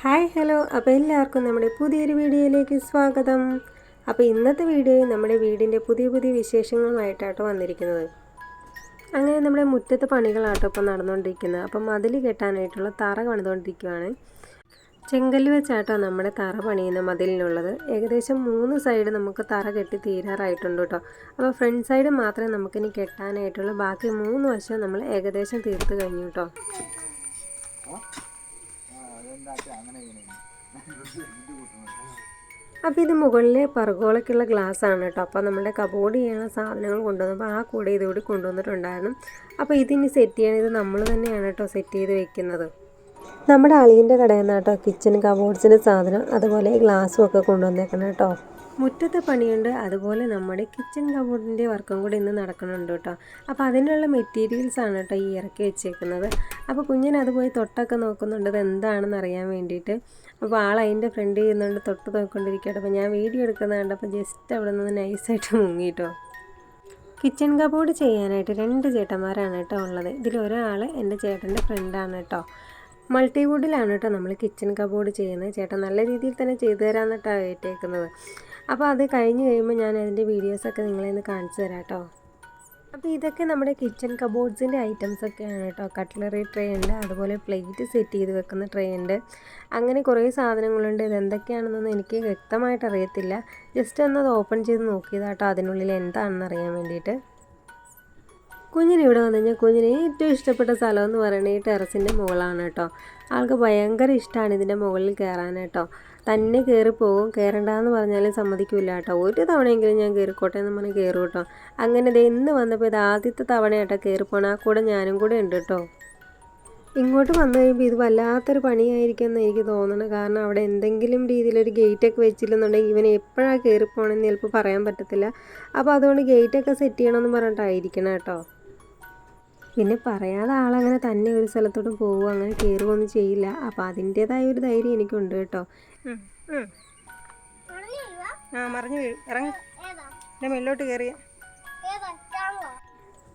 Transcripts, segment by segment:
Hi hello. അപ്പോൾ എല്ലാവർക്കും നമ്മുടെ പുതിയൊരു വീഡിയോയിലേക്ക് സ്വാഗതം. അപ്പോൾ ഇന്നത്തെ വീഡിയോയിൽ നമ്മുടെ വീടിന്റെ പുതിയ പുതിയ വിശേഷങ്ങളുമായിട്ടാട്ടോ വന്നിരിക്കുന്നത്. അങ്ങനെ നമ്മുടെ മുറ്റത്ത് പണികളാട്ടോ ഇപ്പോൾ നടന്നുകൊണ്ടിരിക്കുന്നത്. അപ്പം മതിൽ കെട്ടാനായിട്ടുള്ള തറ പണിതുകൊണ്ടിരിക്കുകയാണ് ചെങ്കല്ല് വെച്ചാട്ടോ നമ്മുടെ തറ പണിയുന്ന മതിലിനുള്ളത്. ഏകദേശം മൂന്ന് സൈഡ് നമുക്ക് തറ കെട്ടി തീരാറായിട്ടുണ്ട് കേട്ടോ. അപ്പോൾ ഫ്രണ്ട് സൈഡ് മാത്രമേ നമുക്കിനി കെട്ടാനായിട്ടുള്ളൂ. ബാക്കി മൂന്ന് വശം നമ്മൾ ഏകദേശം തീർത്ത് കഴിഞ്ഞു കേട്ടോ. അപ്പോൾ ഇത് മുകളിലെ പറഗോളയ്ക്കുള്ള ഗ്ലാസ് ആണ് കേട്ടോ. അപ്പോൾ നമ്മുടെ കബോർഡ് ചെയ്യാനുള്ള സാധനങ്ങൾ കൊണ്ടുവന്നപ്പോൾ ആ കൂടെ ഇതുകൂടി കൊണ്ടുവന്നിട്ടുണ്ടായിരുന്നു. അപ്പോൾ ഇതിനി സെറ്റ് ചെയ്യണത് നമ്മൾ തന്നെയാണ് കേട്ടോ സെറ്റ് ചെയ്ത് വെക്കുന്നത്. നമ്മുടെ അളിയന്റെ കടയിൽ കേട്ടോ കിച്ചൺ കബോർഡ്സിന്റെ സാധനം അതുപോലെ ഗ്ലാസ്സും ഒക്കെ കൊണ്ടുവന്നേക്കണം കേട്ടോ. മുറ്റത്തെ പണിയുണ്ട് അതുപോലെ നമ്മുടെ കിച്ചൺ കബോർഡിന്റെ വർക്കും കൂടെ ഇന്ന് നടക്കുന്നുണ്ട് കേട്ടോ. അപ്പോൾ അതിനുള്ള മെറ്റീരിയൽസ് ആണ് കേട്ടോ ഈ ഇറക്കി വെച്ചേക്കുന്നത്. അപ്പോൾ കുഞ്ഞൻ അത് പോയി തൊട്ടൊക്കെ നോക്കുന്നുണ്ട് അത് എന്താണെന്ന് അറിയാൻ വേണ്ടിയിട്ട്. അപ്പോൾ ആൾ അതിന്റെ ഫ്രണ്ട് ചെയ്യുന്നുണ്ട് തൊട്ട് നോക്കിക്കൊണ്ടിരിക്കുകയാണ്. അപ്പോൾ ഞാൻ വീഡിയോ എടുക്കുന്നത് കണ്ടപ്പോൾ ജസ്റ്റ് അവിടെ നിന്ന് നൈസായിട്ട് മുങ്ങിട്ടോ. കിച്ചൺ കബോർഡ് ചെയ്യാനായിട്ട് രണ്ട് ചേട്ടന്മാരാണ് കേട്ടോ ഉള്ളത്. ഇതിലൊരാൾ എന്റെ ചേട്ടന്റെ ഫ്രണ്ടാണ് കേട്ടോ. മൾട്ടിവുഡിലാണ് കേട്ടോ നമ്മൾ കിച്ചൺ കബോർഡ് ചെയ്യുന്നത്. ചേട്ടൻ നല്ല രീതിയിൽ തന്നെ ചെയ്തു തരാമെന്നിട്ടാണ് ഏറ്റേക്കുന്നത് അപ്പോൾ അത് കഴിഞ്ഞ് കഴിയുമ്പോൾ ഞാൻ അതിന്റെ വീഡിയോസൊക്കെ നിങ്ങളെ ഒന്ന് കാണിച്ചു തരാം കേട്ടോ. അപ്പോൾ ഇതൊക്കെ നമ്മുടെ കിച്ചൺ കബോർഡ്സിന്റെ ഐറ്റംസ് ഒക്കെയാണ് കേട്ടോ. കട്ട്ലറി ട്രേ ഉണ്ട് അതുപോലെ പ്ലേറ്റ് സെറ്റ് ചെയ്ത് വെക്കുന്ന ട്രേ ഉണ്ട്. അങ്ങനെ കുറേ സാധനങ്ങളുണ്ട്. ഇതെന്തൊക്കെയാണെന്നൊന്നും എനിക്ക് വ്യക്തമായിട്ട് അറിയത്തില്ല. ജസ്റ്റ് ഒന്ന് അത് ഓപ്പൺ ചെയ്ത് നോക്കിയതാട്ടോ അതിനുള്ളിൽ എന്താണെന്ന് അറിയാൻ വേണ്ടിയിട്ട്. കുഞ്ഞിന് ഇവിടെ വന്നു കഴിഞ്ഞാൽ കുഞ്ഞിന് ഏറ്റവും ഇഷ്ടപ്പെട്ട സ്ഥലം എന്ന് പറയുന്നത് ഈ ടെറസിന്റെ മുകളാണ് കേട്ടോ. ആൾക്ക് ഭയങ്കര ഇഷ്ടമാണ് ഇതിന്റെ മുകളിൽ കയറാൻ കേട്ടോ തന്നെ കയറി പോകും കയറണ്ടെന്ന് പറഞ്ഞാലും സമ്മതിക്കില്ല കേട്ടോ. ഒരു തവണയെങ്കിലും ഞാൻ കയറിക്കോട്ടെ എന്ന് പറഞ്ഞ് കയറും കേട്ടോ. അങ്ങനെ ദേ ഇന്ന് വന്നപ്പോൾ ഇത് ആദ്യത്തെ തവണ കേട്ടോ കയറിപ്പോണം ആ കൂടെ ഞാനും കൂടെ ഉണ്ട് കേട്ടോ. ഇങ്ങോട്ട് വന്നു കഴിയുമ്പോൾ ഇത് വല്ലാത്തൊരു പണിയായിരിക്കും എന്ന് എനിക്ക് തോന്നുന്നത് കാരണം അവിടെ എന്തെങ്കിലും രീതിയിലൊരു ഗേറ്റൊക്കെ വെച്ചില്ലെന്നുണ്ടെങ്കിൽ ഇവൻ എപ്പോഴാണ് കയറിപ്പോണെന്ന് ചിലപ്പോൾ പറയാൻ പറ്റത്തില്ല. അപ്പോൾ അതുകൊണ്ട് ഗേറ്റൊക്കെ സെറ്റ് ചെയ്യണമെന്ന് പറഞ്ഞിട്ടായിരിക്കണം കേട്ടോ. പിന്നെ പറയാതെ ആളങ്ങനെ തന്നെ ഒരു സ്ഥലത്തോട്ട് പോവുക അങ്ങനെ കയറുകയൊന്നും ചെയ്യില്ല. അപ്പോൾ അതിന്റേതായ ഒരു ധൈര്യം എനിക്കുണ്ട് കേട്ടോ. ആ മറിഞ്ഞു വീഴും. ഇറങ്ങി. എന്റെ മേലോട്ട് കയറിയ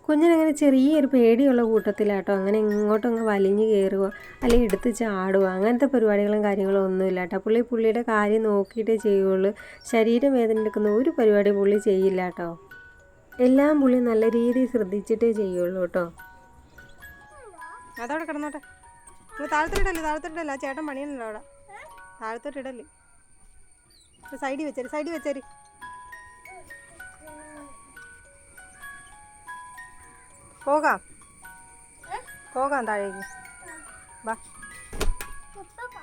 കുഞ്ഞിനങ്ങനെ ചെറിയൊരു പേടിയുള്ള കൂട്ടത്തിലാട്ടോ അങ്ങനെ ഇങ്ങോട്ടും അങ്ങ് വലിഞ്ഞു കയറുക അല്ലെങ്കിൽ എടുത്ത് ചാടുക അങ്ങനത്തെ പരിപാടികളും കാര്യങ്ങളും ഒന്നുമില്ല കേട്ടോ. പുള്ളി പുള്ളിയുടെ കാര്യം നോക്കിയിട്ടേ ചെയ്യുള്ളൂ. ശരീരം വേദന എടുക്കുന്ന ഒരു പരിപാടി പുള്ളി ചെയ്യില്ല കേട്ടോ. എല്ലാം പുള്ളി നല്ല രീതിയിൽ ശ്രദ്ധിച്ചിട്ടേ ചെയ്യുള്ളൂ കേട്ടോ. അതവിടെ കിടന്നോട്ടെ. നിങ്ങൾ താഴത്തോട്ടിടല്ലേ താഴത്തോട്ടിടല്ല? ചേട്ടൻ പണിയുന്നുണ്ടോ അവിടെ? താഴത്തോട്ടിടല്ലേ. സൈഡിൽ വെച്ചേര് സൈഡിൽ വെച്ചേര്. പോകാം. പോകാം താഴേക്ക്. വാ.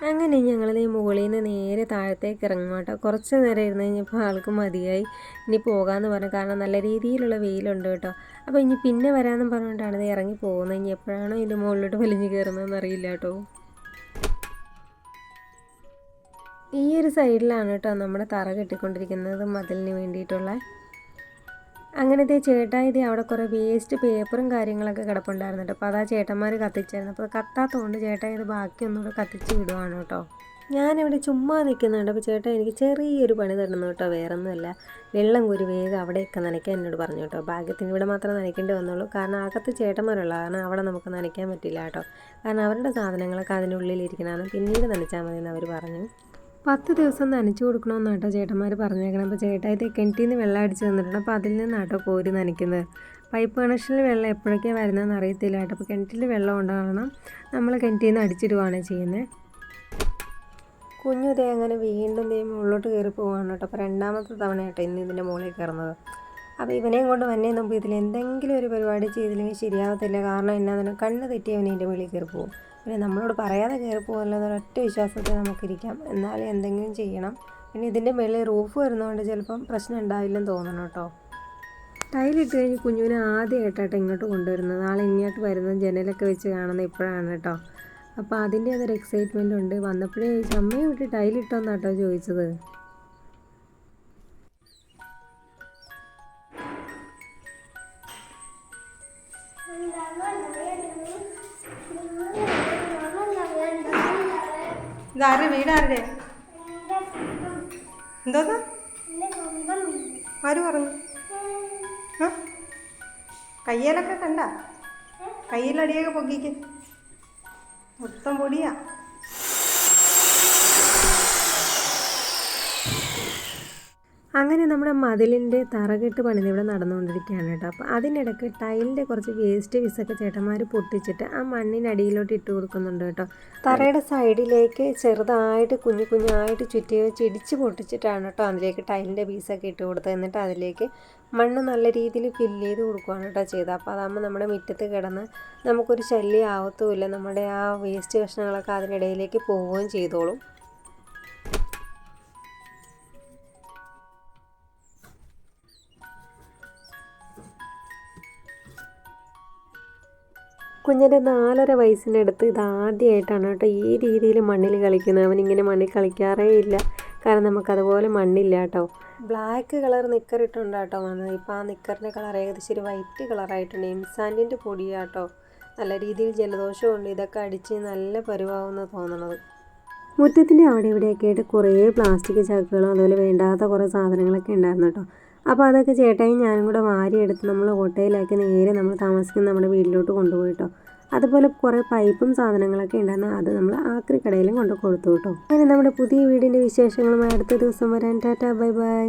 അങ്ങനെ ഞങ്ങൾ മുകളിൽ നിന്ന് നേരെ താഴത്തേക്ക് ഇറങ്ങും കേട്ടോ കുറച്ച് നേരം ഇരുന്ന് കഴിഞ്ഞപ്പോൾ ആൾക്ക് മതിയായി. ഇനി പോകാമെന്ന് പറഞ്ഞു. കാരണം നല്ല രീതിയിലുള്ള വെയിലുണ്ട് കേട്ടോ. അപ്പോൾ ഇനി പിന്നെ വരാമെന്നും പറഞ്ഞുകൊണ്ടാണ് ഇത് ഇറങ്ങി പോകുന്നത് ഇനി എപ്പോഴാണോ ഇതിന്റെ മുകളിലോട്ട് വലിഞ്ഞു കയറുന്നതെന്ന് അറിയില്ല കേട്ടോ. ഈ ഒരു സൈഡിലാണ് കേട്ടോ നമ്മുടെ തറ കെട്ടിക്കൊണ്ടിരിക്കുന്നത് മതിലിന് വേണ്ടിയിട്ടുള്ള. അങ്ങനത്തെ ചേട്ടായത് അവിടെ കുറേ വേസ്റ്റ് പേപ്പറും കാര്യങ്ങളൊക്കെ കിടപ്പുണ്ടായിരുന്നു കേട്ടോ അപ്പോൾ അതാ ചേട്ടന്മാർ കത്തിച്ചായിരുന്നു അപ്പോൾ കത്താത്തതുകൊണ്ട് ചേട്ടാ ഇത് ബാക്കി കൂടെ കത്തിച്ച് വിടുവാണ് കേട്ടോ. ഞാനിവിടെ ചുമ്മാ നിൽക്കുന്നുണ്ട് അപ്പോൾ ചേട്ടാ എനിക്ക് ചെറിയൊരു പണി തരണം കേട്ടോ. വേറൊന്നുമല്ല. വെള്ളം കൂരി വേഗം അവിടെയൊക്കെ നനയ്ക്കാൻ എന്നോട് പറഞ്ഞു കേട്ടോ. ഭാഗ്യത്തിന് ഇവിടെ മാത്രം നനയ്ക്കേണ്ടി വന്നുള്ളൂ. കാരണം അകത്ത് ചേട്ടന്മാരുള്ള കാരണം അവിടെ നമുക്ക് നനയ്ക്കാൻ പറ്റില്ല കേട്ടോ. കാരണം അവരുടെ സാധനങ്ങളൊക്കെ അതിനുള്ളിൽ അതിനുള്ളിലിരിക്കണമെന്ന് പിന്നീട് നനച്ചാൽ മതി എന്ന് അവർ പറഞ്ഞു. പത്ത് ദിവസം നനച്ചു കൊടുക്കണമെന്ന് കേട്ടോ ചേട്ടന്മാർ പറഞ്ഞേക്കണം. അപ്പോൾ ചേട്ടാ ഇത് കിണറ്റിൽ നിന്ന് വെള്ളം അടിച്ച് തന്നിട്ടുണ്ട്. അപ്പോൾ അതിൽ നിന്നാട്ടോ കോരി നനയ്ക്കുന്നത്. പൈപ്പ് കണക്ഷനിൽ വെള്ളം എപ്പോഴൊക്കെയാണ് വരുന്നതെന്ന് അറിയത്തില്ല കേട്ടോ. അപ്പോൾ കിണറ്റിൽ വെള്ളം ഉണ്ടാകണം. നമ്മൾ കിണറ്റിൽ നിന്ന് അടിച്ചിടുകയാണ് ചെയ്യുന്നത്. കുഞ്ഞു ദേ അങ്ങനെ വീണ്ടും ദേ മുകളിലോട്ട് കയറി പോവാണ് കേട്ടോ. അപ്പോൾ രണ്ടാമത്തെ തവണ കേട്ടോ ഇന്ന് ഇതിന്റെ മുകളിൽ കയറുന്നത്. അപ്പോൾ ഇവനെയും കൊണ്ട് വന്നേ മുമ്പ് ഇതിൽ എന്തെങ്കിലും ഒരു പരിപാടി ചെയ്തില്ലെങ്കിൽ ശരിയാവത്തില്ല. കാരണം എന്നാ കണ്ണ് തെറ്റി അവനെ എന്റെ വെളിയിൽ കയറി പോകും. പിന്നെ നമ്മളോട് പറയാതെ കയറി പോകുമല്ലോ ഒരൊറ്റ വിശ്വാസത്തിൽ നമുക്കിരിക്കാം. എന്നാലും എന്തെങ്കിലും ചെയ്യണം. പിന്നെ ഇതിന്റെ മേളിൽ റൂഫ് വരുന്നതുകൊണ്ട് ചിലപ്പം പ്രശ്നം ഉണ്ടാവില്ലെന്ന് തോന്നണം കേട്ടോ. ടൈലിട്ട് കഴിഞ്ഞ് കുഞ്ഞുവിനെ ആദ്യമായിട്ടാട്ടോ ഇങ്ങോട്ട് കൊണ്ടുവരുന്നത്. നാളെ ഇങ്ങോട്ട് വരുന്നത് ജനലൊക്കെ വെച്ച് കാണുന്നത് ഇപ്പോഴാണ് കേട്ടോ. അപ്പോൾ അതിന്റെ അതൊരു എക്സൈറ്റ്മെന്റ് ഉണ്ട്. വന്നപ്പോഴേ അമ്മയെ വിട്ട് ടൈലിട്ടോന്നാട്ടോ ചോദിച്ചത്. ഇതാരുടെ വീടാരുടെ എന്തോന്ന്? ആര് പറഞ്ഞു? കയ്യിലൊക്കെ കണ്ട? കയ്യിലടിയൊക്കെ പൊക്കിക്ക്. മൊത്തം പൊടിയാ. അങ്ങനെ നമ്മുടെ മതിലിന്റെ തറകെട്ട് പണിത് ഇവിടെ നടന്നുകൊണ്ടിരിക്കുകയാണ് കേട്ടോ. അപ്പോൾ അതിനിടയ്ക്ക് ടൈലിന്റെ കുറച്ച് വേസ്റ്റ് പീസൊക്കെ ചേട്ടന്മാർ പൊട്ടിച്ചിട്ട് ആ മണ്ണിനടിയിലോട്ട് ഇട്ട് കൊടുക്കുന്നുണ്ട് കേട്ടോ. തറയുടെ സൈഡിലേക്ക് ചെറുതായിട്ട് കുഞ്ഞു കുഞ്ഞായിട്ട് ചുറ്റി വെച്ച് ഇടിച്ച് പൊട്ടിച്ചിട്ടാണ് കേട്ടോ അതിലേക്ക് ടൈലിന്റെ പീസൊക്കെ ഇട്ട് കൊടുത്തത്. എന്നിട്ട് അതിലേക്ക് മണ്ണ് നല്ല രീതിയിൽ ഫില്ല് ചെയ്ത് കൊടുക്കുകയാണ് കേട്ടോ ചെയ്തത്. അപ്പോൾ അതാകുമ്പോൾ നമ്മുടെ മുറ്റത്ത് കിടന്ന് നമുക്കൊരു ശല്യം ആവത്തുമില്ല. നമ്മുടെ ആ വേസ്റ്റ് കഷ്ണങ്ങളൊക്കെ അതിനിടയിലേക്ക് പോവുകയും ചെയ്തോളും. കുഞ്ഞിന്റെ നാലര വയസ്സിനടുത്ത് ഇതാദ്യമായിട്ടാണ് കേട്ടോ ഈ രീതിയിൽ മണ്ണിൽ കളിക്കുന്നത്. അവനിങ്ങനെ മണ്ണിൽ കളിക്കാറേ ഇല്ല. കാരണം നമുക്കതുപോലെ മണ്ണില്ല കേട്ടോ. ബ്ലാക്ക് കളർ നിക്കർ ഇട്ടുണ്ട് കേട്ടോ വന്നത്. ഇപ്പോൾ ആ നിക്കറിന്റെ കളർ ഏകദേശം ഒരു വൈറ്റ് കളറായിട്ടുണ്ട്. ഇൻസാന്റിന്റെ പൊടിയാട്ടോ നല്ല രീതിയിൽ ജലദോഷമുണ്ട്. ഇതൊക്കെ അടിച്ച് നല്ല പരുവാകുന്ന തോന്നണത്. മുറ്റത്തിന്റെ അവിടെ ഇവിടെയൊക്കെ ആയിട്ട് കുറേ പ്ലാസ്റ്റിക് ചാക്കുകളും അതുപോലെ വേണ്ടാത്ത കുറേ സാധനങ്ങളൊക്കെ ഉണ്ടായിരുന്നു കേട്ടോ. അപ്പോൾ അതൊക്കെ ചേട്ടായി ഞാനും കൂടെ വാരിയെടുത്ത് നമ്മൾ ഓട്ടോയിലാക്കി നേരെ നമ്മൾ താമസിക്കുന്ന നമ്മുടെ വീട്ടിലോട്ട് കൊണ്ടുപോയി കേട്ടോ അതുപോലെ കുറേ പൈപ്പും സാധനങ്ങളൊക്കെ ഉണ്ടായിരുന്നു. അത് നമ്മൾ ആക്രി കടയിലും കൊണ്ട് കൊടുത്തു കേട്ടോ അങ്ങനെ നമ്മുടെ പുതിയ വീടിന്റെ വിശേഷങ്ങളുമായി അടുത്ത ദിവസം വരാൻ ടാറ്റ ബൈ ബൈ.